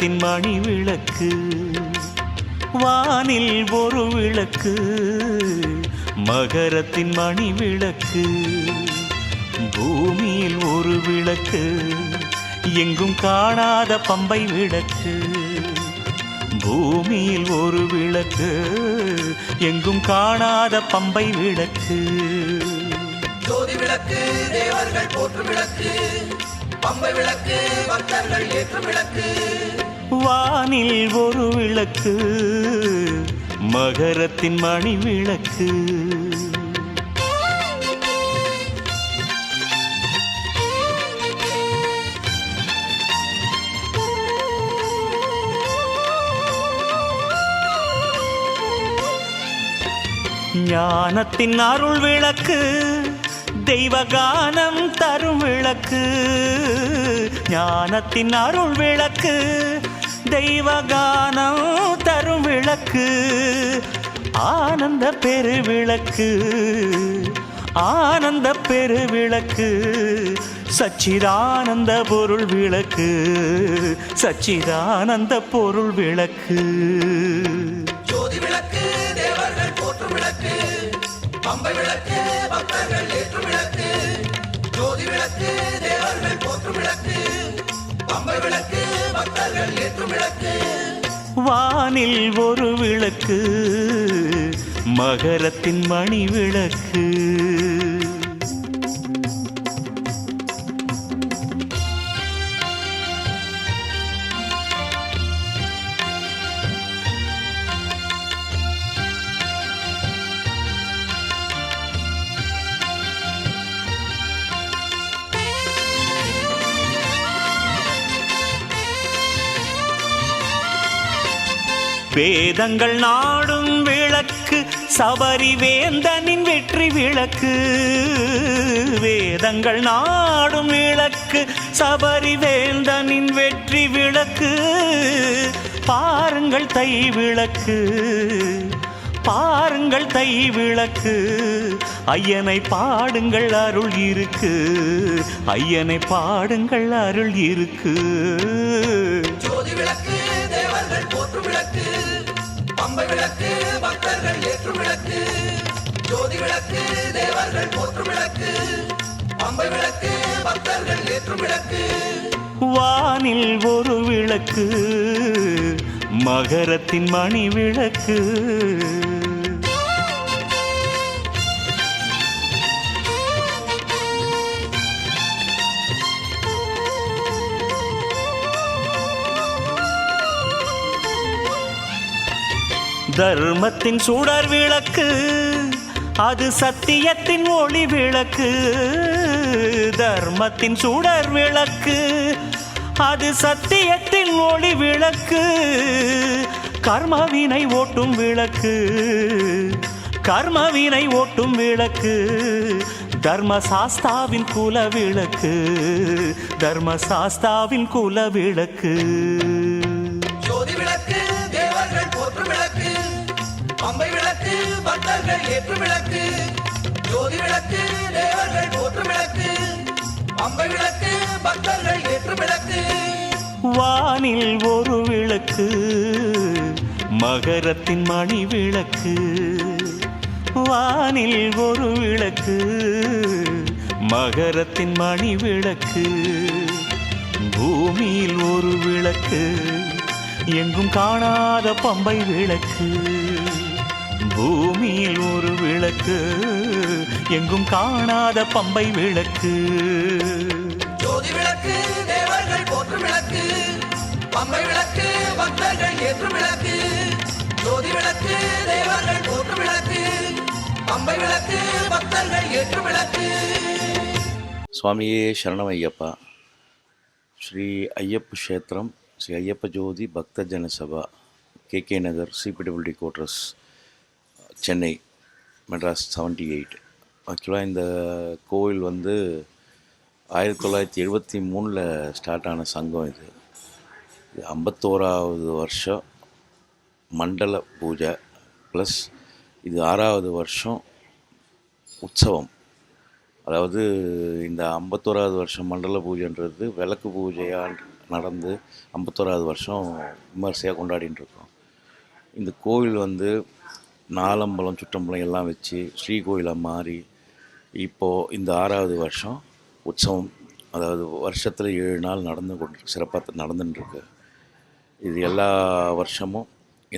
மகரத்தின் மணி விளக்கு வானில் ஒரு விளக்கு மகரத்தின் மணி விளக்கு பூமியில் ஒரு விளக்கு எங்கும் காணாத பம்பை விளக்கு பூமியில் ஒரு விளக்கு எங்கும் காணாத பம்பை விளக்கு. ஜோதி விளக்கு தேவர்கள் போற்று விளக்கு பம்பை விளக்கு பக்தர்கள் ஏற்று விளக்கு. வானில் ஒரு விளக்கு மகரத்தின் மணி விளக்கு ஞானத்தின் அருள் விளக்கு தெய்வகானம் தரும் விளக்கு. ஞானத்தின் அருள் விளக்கு தெய்வகானம் தரும் விளக்கு ஆனந்த பெருவிளக்கு ஆனந்த பெருவிளக்கு சச்சிதானந்த பொருள் விளக்கு சச்சிதானந்த பொருள் விளக்கு. ஜோதி விளக்கு தேவர்கள் போற்றும் விளக்கு பம்பை விளக்கு பக்தர்கள் ஏற்றும் விளக்கு. ஜோதி விளக்கு தேவர்கள் போற்றும் விளக்கு பம்பை விளக்கு பக்தர்கள் ஏற்றும் விளக்கு வானில் ஒரு விளக்கு மகரத்தின் மணி விளக்கு வேதங்கள் நாடும் விளக்கு சபரி வேந்தனின் வெற்றி விளக்கு. வேதங்கள் நாடும் விளக்கு சபரி வேந்தனின் வெற்றி விளக்கு. பாருங்கள் தை விளக்கு பாருங்கள் தை விளக்கு. ஐயனை பாடுங்கள் அருள் இருக்கு ஐயனை பாடுங்கள் அருள் இருக்கு. ஜோதி விளக்கு. பம்பை விளக்கு பக்தர்கள் ஏற்றும் விளக்கு. ஜோதி விளக்கு தேவர்கள் போற்றும் விளக்கு. பம்பை விளக்கு பக்தர்கள் ஏற்றும் விளக்கு. வானில் ஒரு விளக்கு மகரத்தின் மணி விளக்கு. தர்மத்தின் சுடர் விளக்கு அது சத்தியத்தின் ஒளி விளக்கு. தர்மத்தின் சுடர் விளக்கு அது சத்தியத்தின் ஒளி விளக்கு. கர்மவினை ஓட்டும் விளக்கு கர்மவினை ஓட்டும் விளக்கு. தர்மசாஸ்தாவின் குல விளக்கு தர்மசாஸ்தாவின் குல விளக்கு. அம்பை விளக்கு பக்தர்கள் ஏற்றும் விளக்கு ஜோதி விளக்கு தேவர்கள் போற்றும் விளக்கு. அம்பை விளக்கு பக்தர்கள் ஏற்றும் விளக்கு. வானில் ஒரு விளக்கு மகரத்தின் மணி விளக்கு. வானில் ஒரு விளக்கு மகரத்தின் மணி விளக்கு. பூமியில் ஒரு விளக்கு எங்கும் காணாத பம்பை விளக்கு. பூமியில் ஒரு விளக்கு எங்கும் காணாத பம்பை விளக்கு. ஜோதி விளக்கு தேவர்கள் போற்றும் விளக்கு. பம்பை விளக்கு பக்தர்கள் ஏற்றும் விளக்கு. ஜோதி விளக்கு தேவர்கள் போற்றும் விளக்கு. பம்பை விளக்கு பக்தர்கள் ஏற்றும் விளக்கு. சுவாமியே சரணம் ஐயப்பா ஸ்ரீ ஐயப்ப க்ஷேத்திரம் Sri Ayyappa Jyothi Bhakta Janasabha K K Nagar CPWD quarters. Chennai Madras seventy eight ஆக்சுவலாக இந்த கோவில் வந்து ஆயிரத்தி தொள்ளாயிரத்தி எழுபத்தி மூணில் ஸ்டார்ட் ஆன சங்கம் இது. இது ஐம்பத்தோராவது வருஷம் மண்டல பூஜை ப்ளஸ் இது ஆறாவது வருஷம் உற்சவம். அதாவது இந்த ஐம்பத்தோராவது வருஷம் மண்டல பூஜைன்றது விளக்கு பூஜையாக நடந்து ஐம்பத்தோராவது வருஷம் விமர்சையாக கொண்டாடின்னு இருக்கோம் இந்த கோவில் வந்து நாலம்பலம் சுற்றம்பலம் எல்லாம் வச்சு ஸ்ரீகோயிலாக மாறி இப்போது இந்த ஆறாவது வருஷம் உற்சவம் அதாவது வருஷத்தில் ஏழு நாள் நடந்து கொண்டு சிறப்பாக நடந்துட்டுருக்கு. இது எல்லா வருஷமும்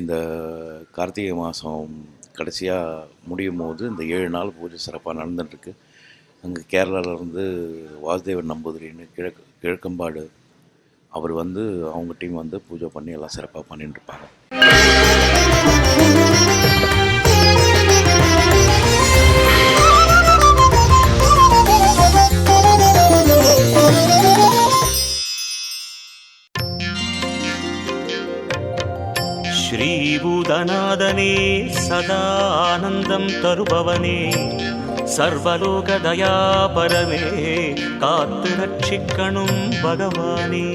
இந்த கார்த்திகை மாதம் கடைசியாக முடியும் போது இந்த ஏழு நாள் பூஜை சிறப்பாக நடந்துட்டுருக்கு. அங்கே கேரளாவிலேருந்து வாசுதேவன் நம்பூதிரின்னு கிழக்கு கிழக்கம்பாடு அவர் வந்து அவங்க டீம் வந்து பூஜை பண்ணி எல்லாம் சிறப்பாக பண்ணிட்டுருப்பாங்க. ஸ்ரீபூதநாதனே சதா ஆனந்தம் தருபவனே சர்வலோகதயாபரமே காத்து ரட்சிக்கணும் பகவானே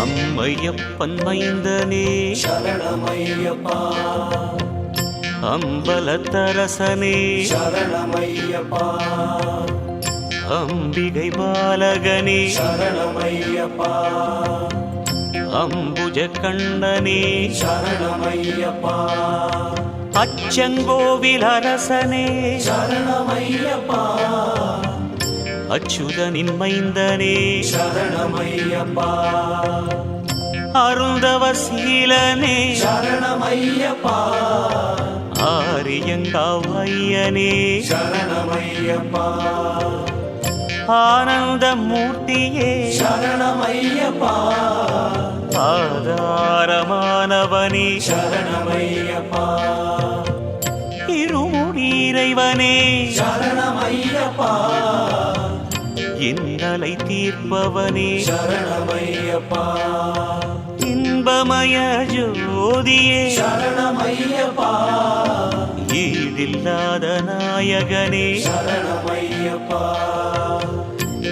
அம்மையப்பன் மைந்தனே சரணமையப்பா அம்பலத்தரசனே சரணமையப்பா அம்பிகை பாலகனே. சரணமையப்பா. அம்புஜ கண்ணனே சரணமையப்பா. அச்சங்கோவில் அரசனே. சரணமையப்பா. அச்சுதனின் மைந்தனே. சரணமையப்பா. அருந்தவசீலனே சரணமையப்பா. ஆரியங்காவையனே சரணமையப்பா. ஆனந்த மூர்த்தியே. சரணமையப்பா. ஆதாரமானவனே. சரணமையப்பா. இருமுடியிறைவனே சரணமையப்பா. இன்னலை தீர்ப்பவனே. சரணமையப்பா. இன்பமய ஜோதியே. சரணமையப்பா. ஈடில்லாத நாயகனே. சரணமையப்பா.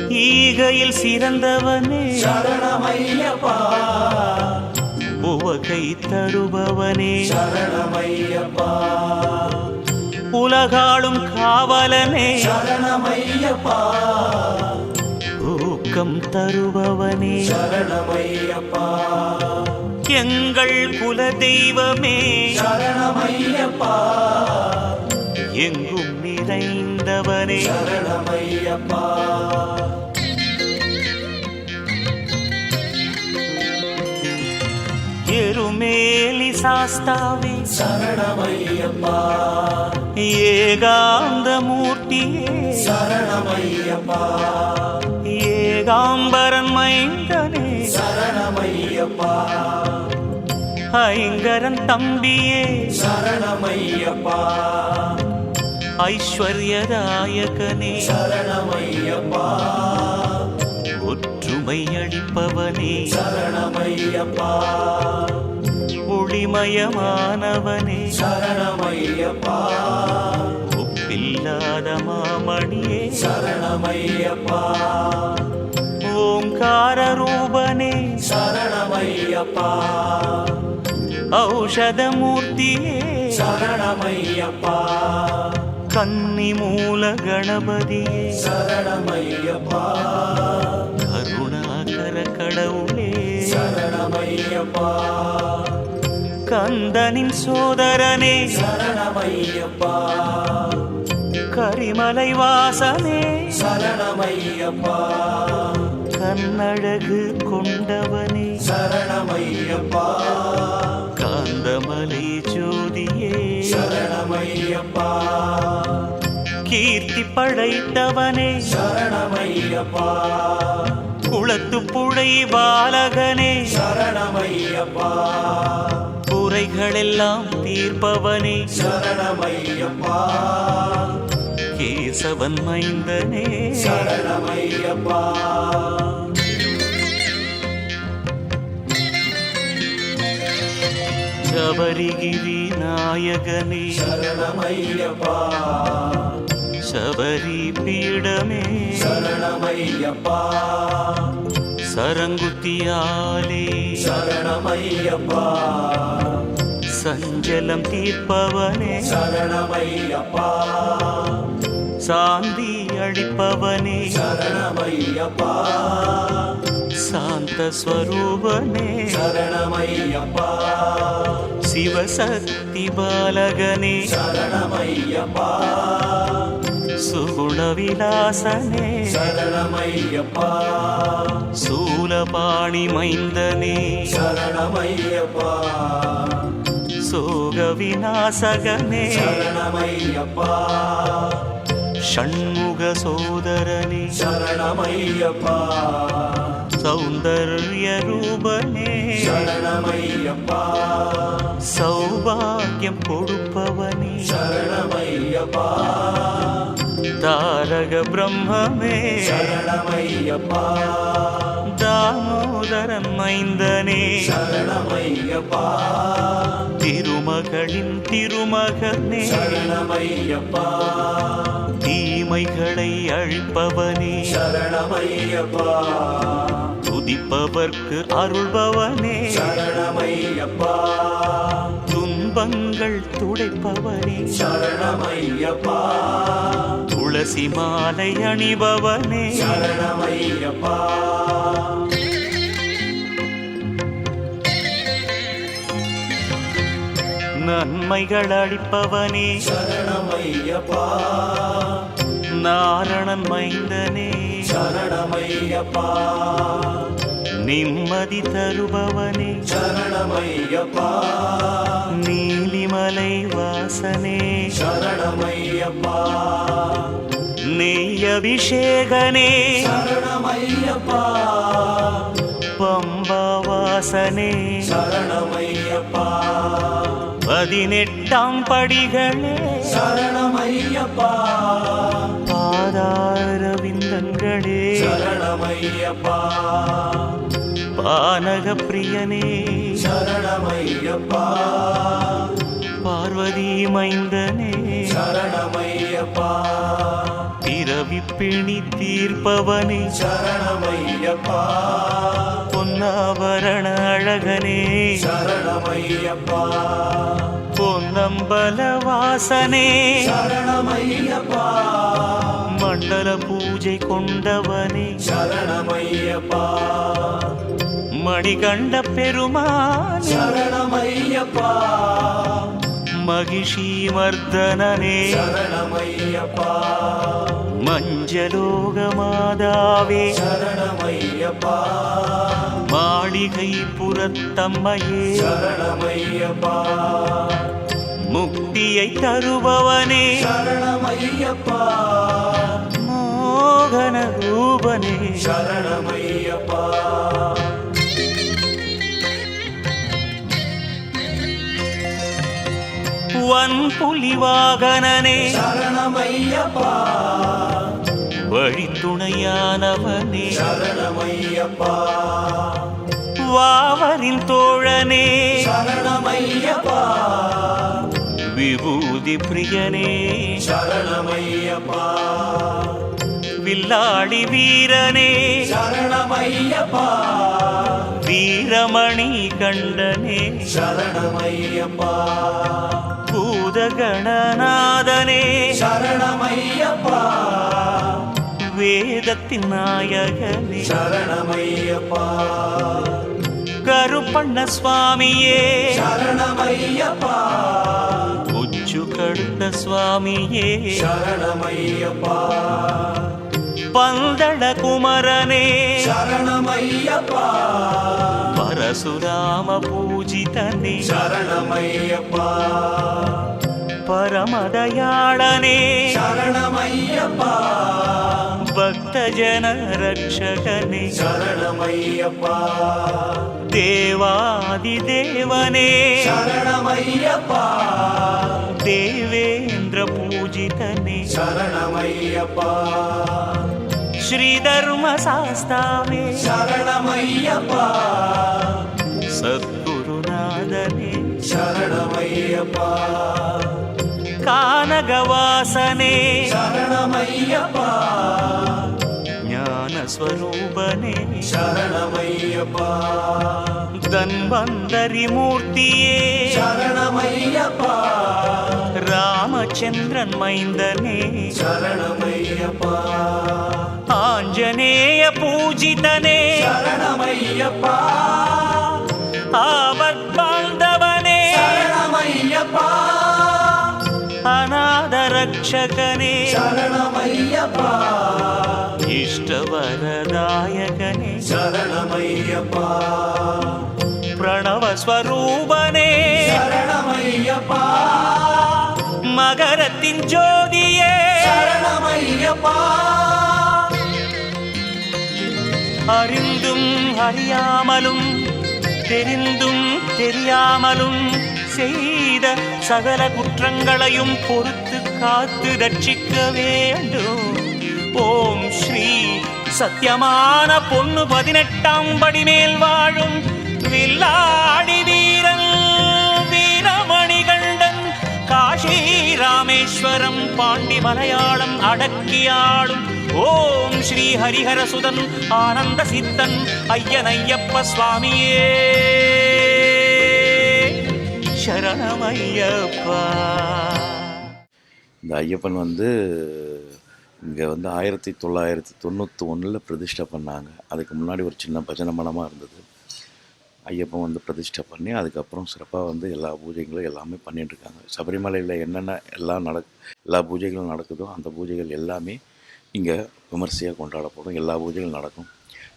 ஈகையில் சிறந்தவனே. சரணமையப்பா. உவகை தருபவனே சரணமையப்பா. உலகாளும் காவலனே. சரணமையப்பா. ஊக்கம் தருபவனே. சரணமையப்பா. எங்கள் குல தெய்வமே சரணமையப்பா. எங்கும் நிறைந்தவனே சரணமையப்பா. எருமேலி சாஸ்தாவே. சரணமையப்பா. ஏகாந்த மூர்த்தியே சரணமையப்பா. ஏகாம்பரன் மைந்தனே சரணமையப்பா ஐங்கரன் தம்பியே. சரணமையப்பா. ஐஸ்வர்யதாயகனே சரணமையப்பா. ஒற்றுமை அளிப்பவனே சரணமையப்பா. ஒளிமயமானவனே. சரணமையப்பா. ஒப்பில்லாத மாமணியே. சரணமையப்பா. ஓங்கார ரூபனே. சரணமையப்பா. ஔஷதமூர்த்தியே. சரணமையப்பா. கன்னி மூல கணபதியே. சரணமையப்பா. கருணாகர கடவுளே. சரணமையப்பா. கந்தனின் சோதரனே. சரணமையப்பா. கரிமலை வாசனே சரணமையப்பா. கண்ணழகு கொண்டவனே. சரணமையப்பா. காந்தமலை ஜோதியே. சரணமையப்பா. கீர்த்தி படைத்தவனே. சரணமையப்பா. குளத்து புழை பாலகனே. சரணமையப்பா. குறைகளெல்லாம் தீர்ப்பவனே. சரணமையப்பா. கேசவன் மைந்தனே. சரணமையப்பா. சபரிகிரி நாயகனே. சரணமையப்பா. சபரி பீடமே. சரணமையப்பா. சரங்குத்தியாலே. சரணமையப்பா. சஞ்சலம் தீர்ப்பவனே. சரணமையப்பா. சாந்தி அளிப்பவனே. சரணமையப்பா. சாந்த ஸ்வரூபனே. சரணமையப்பா. சிவசக்தி பாலகனே. சரணமையப்பா. சுகுண விலாசனே. சரணமையப்பா. சூலபாணி மைந்தனே. சரணமையப்பா. சோக விநாசகனே. சரணமையப்பா. ஷண்முக சோதரனே. சரணமையப்பா. சௌந்தர்ய ரூபனே. சரணமையப்பா. சௌபாகியம் கொடுப்பவனே. சரணமையப்பா. தாரக பிரம்மமே. சரணமையப்பா. தாமோதரன் மைந்தனே. சரணமையப்பா. திருமகளின் திருமகனே. சரணமையப்பா. தீமைகளை அழிப்பவனே. சரணமையப்பா. துதிப்பவர்க்கு அருள்பவனே. சரணமையப்பா. துன்பங்கள் துடைப்பவனே. சரணமையப்பா. துளசி மாலை அணிபவனே. சரணமையப்பா. நன்மைகள் அளிப்பவனே. சரணமையப்பா. நாரணன் மைந்தனே. சரணமையப்பா. நிம்மதி தருபவனே. சரணமையப்பா. நீலிமலை வாசனே. சரணமையப்பா. நெய் அபிஷேகனே சரணமையப்பா. பம்பா வாசனே. சரணமையப்பா. பதினெட்டாம் படிகளே. சரணமையப்பா. பாதார விந்தங்களே சரணமையப்பா. பானக பிரியனே சரணமையப்பா. பார்வதி மைந்தனே. சரணமையப்பா. பிறவி பிணி தீர்ப்பவனே. சரணமையப்பா. பொன்னாபரண அழகனே. சரணமையப்பா. பொன்னம்பல வாசனே. சரணமையப்பா. மண்டல பூஜை கொண்டவனே. சரணமையப்பா. மணிகண்ட பெருமானே. சரணமையப்பா. மகிஷி மர்தனனே. சரணமையப்பா. மஞ்சலோக மாதாவே சரணமையப்பா. மாளிகை புறத்தம்மையே. சரணமையப்பா. முக்தியை தருபவனே. சரணமையப்பா. மோகன ரூபனே சரணமையப்பா. வன் புலி வாகனனே சரணமையப்பா. வழித்துணையானவனே. சரணமையப்பா. வாவரின் தோழனே. சரணமையப்பா. விபூதி பிரியனே. சரணமையப்பா. வில்லாடி வீரனே. சரணமையப்பா. வீரமணி கண்டனே. சரணமையப்பா. பூதகணநாதனே. சரணமையப்பா. வேதத்தின் நாயகனே. சரணமையப்பா. கருப்பண்ண சுவாமியே சரணமையப்பா. உச்சு கடுத்த சுவாமியே. சரணமையப்பா. பந்தள குமரனே. சரணமையப்பா. பரசுராம பூஜிதனே. சரணமையப்பா. பரமதயாளனே. சரணமையப்பா. பக்த ஜன ரட்சகனே சரணமையப்பா. தேவாதி தேவனே. சரணமையப்பா. தேவேந்திர பூஜிதனே. சரணமையப்பா ஸ்ரீதர்ம சாஸ்தாவே சரணமையப்பா. சத்குருநாதனே. சரணமையப்பா. கானகவாசனே. சரணமையப்பா. ஞான பிரம்மஸ்வரூபனே சரணமையப்பா. தன்வந்தரி மூர்த்தியே சரணமையப்பா. ராமச்சந்திரன் மைந்தனே. சரணமையப்பா. ஆஞ்சநேய பூஜிதனே. சரணமையப்பா. ஆபத் பாந்தவனே சரணமையப்பா. அநாத ரட்சகனே. சரணமையப்பா. இஷ்டவரதாயகனே. சரணமையப்பா. பிரணவஸ்வரூபனே சரணமையப்பா. மகரத்தின் ஜோதியே. அறிந்தும் அறியாமலும் தெரிந்தும் தெரியாமலும் செய்த சகல குற்றங்களையும் பொறுத்து காத்து ரட்சிக்க வேண்டும். ஓம் ஸ்ரீ சத்தியமான பொண்ணு பதினெட்டாம் படி மேல் வாழும் வில்லாடி ராமேஸ்வரம் பாண்டி மலையாளம் அடக்கியாளும். ஓம் ஸ்ரீ ஹரிஹரசுதன் ஆனந்த சித்தன் ஐயன் ஐயப்ப சுவாமியே. சரணமையப்பா. இந்த ஐயப்பன் வந்து இங்கே வந்து ஆயிரத்தி தொள்ளாயிரத்தி தொண்ணூற்றி ஒன்றில் பிரதிஷ்டை பண்ணாங்க. அதுக்கு முன்னாடி ஒரு சின்ன பஜனை மனமாக இருந்தது. ஐயப்பன் வந்து பிரதிஷ்டை பண்ணி அதுக்கப்புறம் சிறப்பாக வந்து எல்லா பூஜைகளும் எல்லாமே பண்ணிட்டுருக்காங்க. சபரிமலையில் என்னென்ன எல்லாம் நடக் எல்லா பூஜைகளும் நடக்குதோ அந்த பூஜைகள் எல்லாமே இங்கே விமர்சையாக கொண்டாடப்படும். எல்லா பூஜைகளும் நடக்கும்.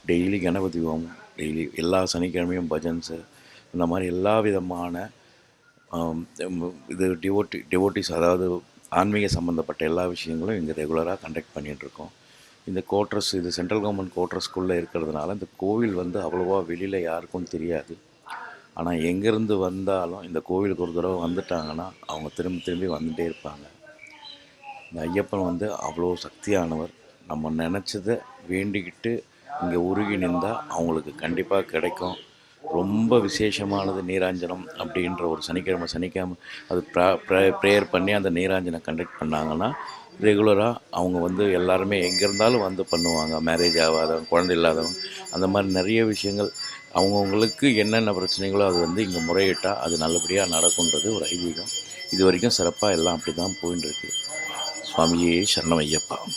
டெய்லி கணபதி ஹோமம் டெய்லி எல்லா சனிக்கிழமையும் பஜன்ஸு இந்த மாதிரி எல்லா விதமான இது டிவோட்டி டிவோட்டிஸ் அதாவது ஆன்மீக சம்மந்தப்பட்ட எல்லா விஷயங்களும் இங்கே ரெகுலராக கண்டக்ட் பண்ணிகிட்ருக்கோம் இந்த கோட்ரஸ் இது சென்ட்ரல் கவர்மெண்ட் கோட்ரஸ்குள்ளே இருக்கிறதுனால இந்த கோவில் வந்து அவ்வளோவா வெளியில் யாருக்கும் தெரியாது. ஆனால் எங்கேருந்து வந்தாலும் இந்த கோவிலுக்கு ஒரு தடவை வந்துட்டாங்கன்னா அவங்க திரும்பி திரும்பி வந்துகிட்டே இருப்பாங்க. இந்த ஐயப்பன் வந்து அவ்வளோ சக்தியானவர். நம்ம நினச்சதை வேண்டிக்கிட்டு இங்கே உருகி நின்றால் அவங்களுக்கு கண்டிப்பாக கிடைக்கும். ரொம்ப விசேஷமானது நீராஞ்சனம் அப்படின்ற ஒரு சனிக்கிழமை சனிக்கிழமை அது ப்ரேயர் பண்ணி அந்த நீராஞ்சனை கண்டக்ட் பண்ணாங்கன்னா ரெகுலராக அவங்க வந்து எல்லாருமே எங்கே இருந்தாலும் வந்து பண்ணுவாங்க. மேரேஜ் ஆகாதவங்க குழந்தை இல்லாதவங்க. அந்த மாதிரி நிறைய விஷயங்கள் அவங்கவுங்களுக்கு என்னென்ன பிரச்சனைகளோ அது வந்து இங்கே முறையிட்டால் அது நல்லபடியாக நடக்குன்றது ஒரு ஐதீகம். இது வரைக்கும் சிறப்பாக எல்லாம் அப்படி தான் போயின்னு இருக்கு சுவாமியே சரணம் ஐயப்பா